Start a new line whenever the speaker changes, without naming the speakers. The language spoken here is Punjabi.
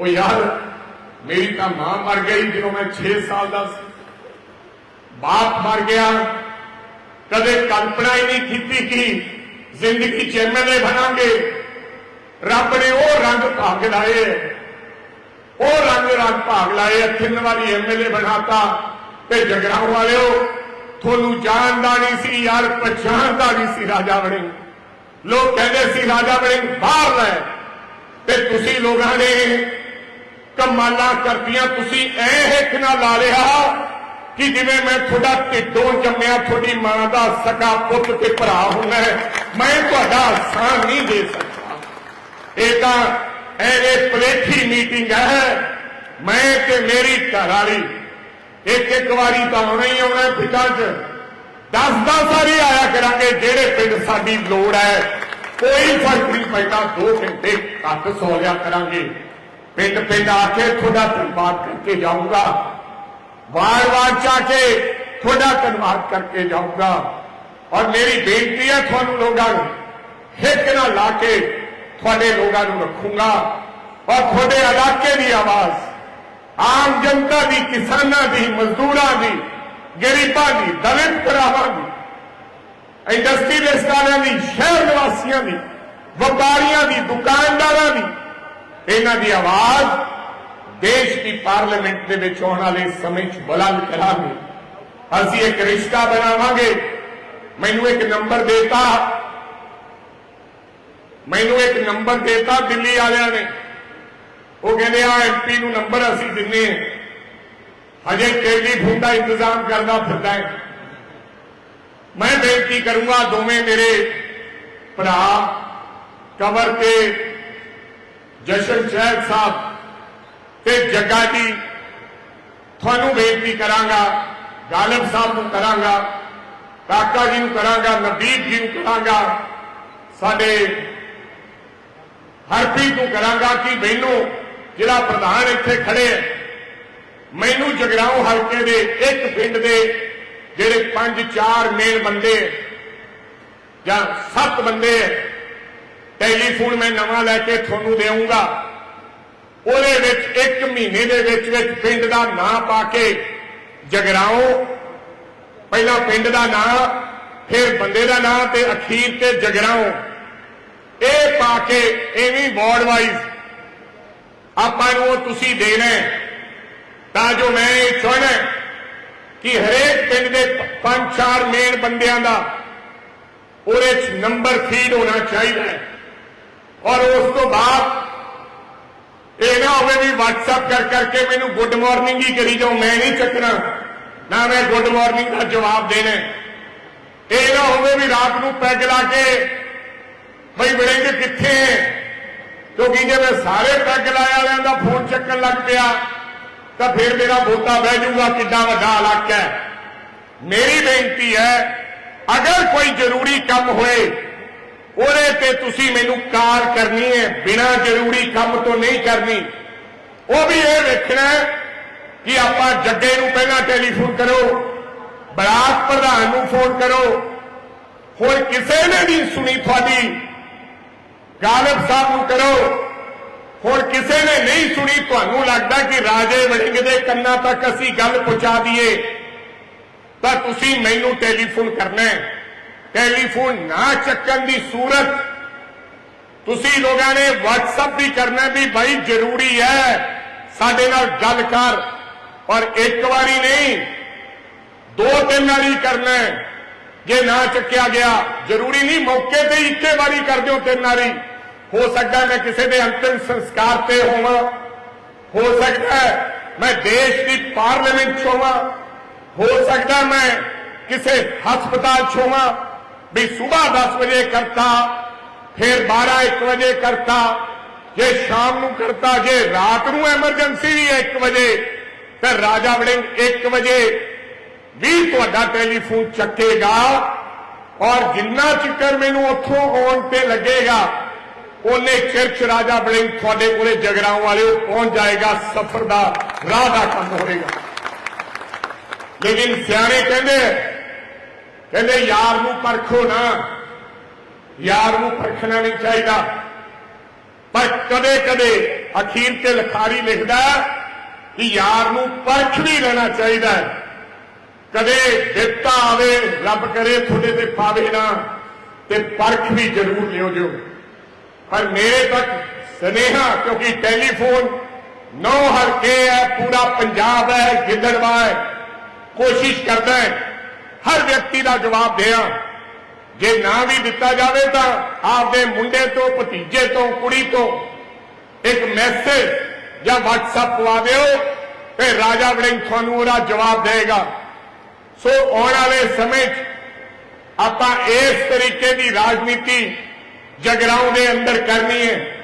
ਉਹ ਯਾਰ, ਮੇਰੀ ਤਾਂ ਮਾਂ ਮਰ ਗਈ ਜਦੋਂ ਮੈਂ 6 ਸਾਲ ਦਾ ਸੀ। ਬਾਪ ਮਰ ਗਿਆ। ਕਦੇ ਕਲਪਨਾ ਹੀ ਨਹੀਂ ਕੀਤੀ ਕਿ ਜ਼ਿੰਦਗੀ ਚ ਐਮਐਲਏ ਬਣਾਂਗੇ। ਰੱਬ ਨੇ ਉਹ ਰੰਗ ਭਾਗ ਲਾਏ। ਉਹ ਰੰਗ ਰੰਗ ਭਾਗ ਲਾਏ ਤਿੰਨ ਵਾਰੀ ਐਮਐਲਏ ਬਣਾਤਾ। ਤੇ ਜਗਰਾਉਂ ਵਾਲਿਓ, ਤੁਹਾਨੂੰ ਜਾਣਦਾ ਨਹੀਂ ਸੀ ਯਾਰ, ਪਛਾਣਦਾ ਨਹੀਂ ਸੀ ਰਾਜਾ ਵੜਿੰਗ ਲੋਕ ਕਹਿੰਦੇ ਸੀ, ਰਾਜਾ ਵੜਿੰਗ ਬਾਹਰ ਲੈ। ਤੇ ਤੁਸੀਂ ਲੋਕਾਂ ਨੇ ਕਮਾਲਾਂ ਕਰਦੀਆਂ, ਤੁਸੀਂ ਐ ਹਿੱਕ ਨਾਲ ਲਾ ਲਿਆ ਕਿ ਜਿਵੇਂ ਮੈਂ ਤੁਹਾਡਾ ਢਿੱਡੋਂ ਜੰਮਿਆ, ਤੁਹਾਡੀ ਮਾਂ ਦਾ ਸਕਾ ਪੁੱਤ ਤੇ ਭਰਾ ਹੁੰਦਾ ਮੈਂ ਤੁਹਾਡਾ ਸਾਹ ਨਹੀਂ ਦੇ ਸਕਦਾ। ਇਹ ਤਾਂ ਐਵੇਂ ਪਲੇਠੀ ਮੀਟਿੰਗ ਹੈ। ਮੈਂ ਤੇ ਮੇਰੀ ਘਰ ਵਾਲੀ ਇੱਕ ਇੱਕ ਵਾਰੀ ਤਾਂ ਆਉਣਾ ਹੀ ਆਉਣਾ ਪਿੰਡਾਂ 'ਚ। ਦਸ ਦਸ ਵਾਰੀ ਆਇਆ ਕਰਾਂਗੇ, ਜਿਹੜੇ ਪਿੰਡ ਸਾਡੀ ਲੋੜ ਹੈ, ਕੋਈ ਫ਼ਰਕ ਨਹੀਂ ਪੈਂਦਾ 2 ਘੰਟੇ ਘੱਟ ਸੌ ਲਿਆ ਕਰਾਂਗੇ। ਪਿੰਡ ਪਿੰਡ ਆ ਕੇ ਤੁਹਾਡਾ ਧੰਨਵਾਦ ਕਰਕੇ ਜਾਊਂਗਾ। ਵਾਰ-ਵਾਰ ਚਾ ਕੇ ਤੁਹਾਡਾ ਧੰਨਵਾਦ ਕਰਕੇ ਜਾਊਂਗਾ। ਔਰ ਮੇਰੀ ਬੇਨਤੀ ਹੈ ਤੁਹਾਨੂੰ ਲੋਕਾਂ ਨੂੰ ਹਿੱਕ ਨਾਲ ਲਾ ਕੇ ਤੁਹਾਡੇ ਲੋਕਾਂ ਨੂੰ ਰੱਖੂੰਗਾ। ਔਰ ਤੁਹਾਡੇ ਇਲਾਕੇ ਦੀ ਆਵਾਜ਼, ਆਮ ਜਨਤਾ ਦੀ, ਕਿਸਾਨਾਂ ਦੀ, ਮਜ਼ਦੂਰਾਂ ਦੀ, ਗਰੀਬਾਂ ਦੀ, ਦਲਿਤ ਭਰਾਵਾਂ ਦੀ ਇੰਡਸਟਰੀਅਲਿਸਟ ਦੀ, ਸ਼ਹਿਰ ਨਿਵਾਸੀਆਂ ਦੀ, ਵਪਾਰੀਆਂ ਦੀ, ਦੁਕਾਨਦਾਰਾਂ ਦੀ ਇਹਨਾਂ ਦੀ ਆਵਾਜ਼ ਦੇਸ਼ ਦੀ ਪਾਰਲੀਮੈਂਟ ਦੇ ਵਿੱਚ ਆਉਣ ਵਾਲੇ ਸਮੇਂ 'ਚ ਬੁਲੰਦ ਕਰਾਂਗੇ। ਅਸੀਂ ਇੱਕ ਰਿਸ਼ਤਾ ਬਣਾਵਾਂਗੇ। ਮੈਨੂੰ ਇੱਕ ਨੰਬਰ ਦੇਤਾ। ਮੈਨੂੰ ਇੱਕ ਨੰਬਰ ਦੇਤਾ ਦਿੱਲੀ ਵਾਲਿਆਂ ਨੇ। ਉਹ ਕਹਿੰਦੇ ਆ ਐਮਪੀ ਨੂੰ ਨੰਬਰ ਅਸੀਂ ਦਿੰਨੇ ਹਾਂ ਹਜੇ ਟੈਲੀਫੋਨ ਦਾ ਇੰਤਜ਼ਾਮ ਕਰਦਾ ਫਿਰਦਾ ਹੈ। ਮੈਂ ਬੇਨਤੀ ਕਰੂੰਗਾ, ਦੋਵੇਂ ਮੇਰੇ ਭਰਾ ਕਵਰ ਤੇ ਜਸ਼ਨ ਸ਼ਹਿਰ ਸਾਹਿਬ ਤੇ ਜੱਗਾ ਜੀ ਤੁਹਾਨੂੰ ਬੇਨਤੀ ਕਰਾਂਗਾ ਗਾਲਬ ਸਾਹਿਬ ਨੂੰ ਕਰਾਂਗਾ ਕਾਕਾ ਜੀ ਨੂੰ ਕਰਾਂਗਾ ਨਵਦੀਪ ਜੀ ਨੂੰ ਕਰਾਂਗਾ ਸਾਡੇ ਹਰਪ੍ਰੀਤ ਨੂੰ ਕਰਾਂਗਾ ਕਿ ਮੈਨੂੰ ਜਿਹੜਾ ਪ੍ਰਧਾਨ ਇੱਥੇ ਖੜੇ ਹੈ। ਮੈਨੂੰ ਜਗਰਾਉਂ ਹਲਕੇ ਦੇ ਇੱਕ ਪਿੰਡ ਦੇ ਜਿਹੜੇ ਪੰਜ ਚਾਰ ਮੇਲ ਬੰਦੇ ਜਾਂ ਸੱਤ ਬੰਦੇ ਹੈ, ਟੈਲੀਫੋਨ ਮੈਂ ਨਵਾਂ ਲੈ ਕੇ ਤੁਹਾਨੂੰ ਦੇਵਾਂਗਾ ਉਹਦੇ ਵਿੱਚ ਇੱਕ ਮਹੀਨੇ ਦੇ ਵਿੱਚ ਵਿੱਚ ਪਿੰਡ ਦਾ ਨਾਂ ਪਾ ਕੇ ਜਗਰਾਉਂ, ਪਹਿਲਾਂ ਪਿੰਡ ਦਾ ਨਾਂ, ਫਿਰ ਬੰਦੇ ਦਾ ਨਾਂ ਤੇ ਅਖੀਰ ਤੇ ਜਗਰਾਉਂ। ਇਹ ਪਾ ਕੇ ਐਵੇਂ ਵਾਰਡ ਵਾਈਜ਼ ਆਪਾਂ ਨੂੰ ਤੁਸੀਂ ਦੇਣਾ ਤਾਂ ਜੋ ਮੈਂ ਇਹ ਚਾਹਣਾ ਕਿ ਹਰੇਕ ਪਿੰਡ ਦੇ ਪੰਜ ਚਾਰ ਮੇਨ ਬੰਦਿਆਂ ਦਾ ਉਹਦੇ 'ਚ ਨੰਬਰ ਫੀਡ ਹੋਣਾ ਚਾਹੀਦਾ ਹੈ। ਔਰ ਉਸ ਤੋਂ ਬਾਅਦ ਇਹ ਨਾ ਹੋਵੇ ਵੀ WhatsApp ਕਰ ਕਰਕੇ ਮੈਨੂੰ ਗੁੱਡ ਮਾਰਨਿੰਗ ਹੀ ਕਰੀ ਜਾਓ, ਮੈਂ ਨਹੀਂ ਚੱਕਣਾ, ਨਾ ਮੈਂ ਗੁੱਡ ਮਾਰਨਿੰਗ ਦਾ ਜਵਾਬ ਦੇਣਾ। ਇਹ ਨਾ ਹੋਵੇ ਵੀ ਰਾਤ ਨੂੰ ਪੈਗ ਲਾ ਕੇ ਬਈ ਵਿੜੇਂਗ ਕਿੱਥੇ ਹੈ ਕਿਉਂਕਿ ਜੇ ਮੈਂ ਸਾਰੇ ਪੈਗ ਲਾਇਆ ਵਾਲਿਆਂ ਦਾ ਫੋਨ ਚੱਕਣ ਲੱਗ ਪਿਆ, ਤਾਂ ਫਿਰ ਮੇਰਾ ਬੋਤਾ ਬਹਿ ਜਾਊਗਾ, ਕਿੱਡਾ ਵੱਡਾ ਇਲਾਕਾ ਹੈ ਮੇਰੀ ਬੇਨਤੀ ਹੈ ਅਗਰ ਕੋਈ ਜ਼ਰੂਰੀ ਕੰਮ ਹੋਏ ਉਹਦੇ ਤੇ ਤੁਸੀਂ ਮੈਨੂੰ ਕਾਰ ਕਰਨੀ ਹੈ, ਬਿਨਾਂ ਜ਼ਰੂਰੀ ਕੰਮ ਤੋਂ ਨਹੀਂ ਕਰਨੀ। ਉਹ ਵੀ ਇਹ ਵੇਖਣਾ ਕਿ ਆਪਾਂ ਜੱਗੇ ਨੂੰ ਪਹਿਲਾਂ ਟੈਲੀਫੋਨ ਕਰੋ ਬਲਾਕ ਪ੍ਰਧਾਨ ਨੂੰ ਫੋਨ ਕਰੋ। ਹੁਣ ਕਿਸੇ ਨੇ ਵੀ ਸੁਣੀ ਤੁਹਾਡੀ। ਗਾਲਬ ਸਾਹਿਬ ਨੂੰ ਕਰੋ। ਹੁਣ ਕਿਸੇ ਨੇ ਨਹੀਂ ਸੁਣੀ, ਤੁਹਾਨੂੰ ਲੱਗਦਾ ਕਿ ਰਾਜੇ ਵੜਿੰਗ ਦੇ ਕੰਨਾਂ ਤੱਕ ਅਸੀਂ ਗੱਲ ਪਹੁੰਚਾ ਦਈਏ। ਤਾਂ ਤੁਸੀਂ ਮੈਨੂੰ ਟੈਲੀਫੋਨ ਕਰਨਾ ਹੈ। ਟੈਲੀਫੋਨ ਨਾ ਚੱਕਣ ਦੀ ਸੂਰਤ। ਤੁਸੀਂ ਲੋਕਾਂ ਨੇ WhatsApp ਵੀ ਕਰਨਾ ਵੀ ਭਾਈ ਜ਼ਰੂਰੀ ਹੈ। ਸਾਡੇ ਨਾਲ ਗੱਲ ਕਰ। ਔਰ ਇੱਕ ਵਾਰੀ ਨਹੀਂ, ਦੋ ਤਿੰਨ ਵਾਰੀ ਕਰਨਾ ਜੇ ਨਾ ਚੱਕਿਆ ਗਿਆ, ਜ਼ਰੂਰੀ ਨਹੀਂ, ਮੌਕੇ ਤੇ ਇੱਕੇ ਵਾਰੀ ਕਰ ਦਿਓ ਤਿੰਨ ਵਾਰੀ। ਹੋ ਸਕਦਾ ਮੈਂ ਕਿਸੇ ਦੇ ਅੰਤਿਮ ਸੰਸਕਾਰ ਤੇ ਹੋਵਾਂ। ਹੋ ਸਕਦਾ ਮੈਂ ਦੇਸ਼ ਦੀ ਪਾਰਲੀਮੈਂਟ 'ਚ ਹੋਵਾਂ। ਹੋ ਸਕਦਾ ਮੈਂ ਕਿਸੇ ਹਸਪਤਾਲ 'ਚ ਹੋਵਾਂ। ਵੀ ਸਵੇਰ 10 ਵਜੇ ਕਰਤਾ, ਫਿਰ 12 1 ਵਜੇ ਕਰਤਾ, ਜੇ ਸ਼ਾਮ ਨੂੰ ਕਰਤਾ, ਜੇ ਰਾਤ ਨੂੰ ਐਮਰਜੈਂਸੀ ਵੀ 1 ਵਜੇ, ਤੇ ਰਾਜਾ ਵੜਿੰਗ 1 ਵਜੇ ਵੀ ਤੁਹਾਡਾ ਟੈਲੀਫੋਨ ਚੱਕੇਗਾ ਔਰ ਜਿੰਨਾ ਚਿਕਰ ਮੈਨੂੰ ਉੱਥੋਂ ਆਉਣ ਤੇ ਲੱਗੇਗਾ, ਉਹਨੇ ਚਿਰਚ ਰਾਜਾ ਵੜਿੰਗ ਤੁਹਾਡੇ ਕੋਲੇ ਜਗਰਾਉਂ ਵਾਲਿਓ ਪਹੁੰਚ ਜਾਏਗਾ, ਸਫ਼ਰ ਦਾ ਰਾਹ ਦਾ ਕੰਮ ਹੋਵੇਗਾ ਲੇਕਿਨ ਸਿਆਣੇ ਕਹਿੰਦੇ ਕਹਿੰਦੇ, ਯਾਰ ਨੂੰ ਪਰਖੋ ਨਾ। ਯਾਰ ਨੂੰ ਪਰਖਣਾ ਨਹੀਂ ਚਾਹੀਦਾ। ਪਰ ਕਦੇ ਕਦੇ ਅਖੀਰ ਤੇ ਲਖਾਰੀ ਲਿਖਦਾ ਕਿ ਯਾਰ ਨੂੰ ਪਰਖ ਵੀ ਲੈਣਾ ਚਾਹੀਦਾ ਕਦੇ ਦਿੱਤਾ ਆਵੇ, ਰੱਬ ਕਰੇ ਤੁਹਾਡੇ ਤੇ ਪਾਵੇ ਨਾ, ਤੇ ਪਰਖ ਵੀ ਜ਼ਰੂਰ ਲਿਓ ਜੋ। ਪਰ ਮੇਰੇ ਤੱਕ ਸਨੇਹਾ, ਕਿਉਂਕਿ ਟੈਲੀਫੋਨ ਨੌ ਹਲਕੇ ਹੈ, ਪੂਰਾ ਪੰਜਾਬ ਹੈ, ਗਿੱਦੜਵਾ ਹੈ, ਕੋਸ਼ਿਸ਼ ਕਰਦਾ ਹੈ ਹਰ ਵਿਅਕਤੀ ਦਾ ਜਵਾਬ ਦਿਆਂ ਜੇ ਨਾ ਵੀ ਦਿੱਤਾ ਜਾਵੇ ਤਾਂ ਆਪਦੇ ਮੁੰਡੇ ਤੋਂ, ਭਤੀਜੇ ਤੋਂ, ਕੁੜੀ ਤੋਂ ਇੱਕ ਮੈਸੇਜ ਜਾਂ WhatsApp ਪਵਾ ਦਿਓ, ਤੇ ਰਾਜਾ ਵੜਿੰਗ ਤੁਹਾਨੂੰ ਉਹਦਾ ਜਵਾਬ ਦੇਗਾ ਸੋ ਆਉਣ ਵਾਲੇ ਸਮੇਂ 'ਚ ਆਪਾਂ ਇਸ ਤਰੀਕੇ ਦੀ ਰਾਜਨੀਤੀ ਜਗਰਾਉਂ ਦੇ ਅੰਦਰ ਕਰਨੀ ਹੈ।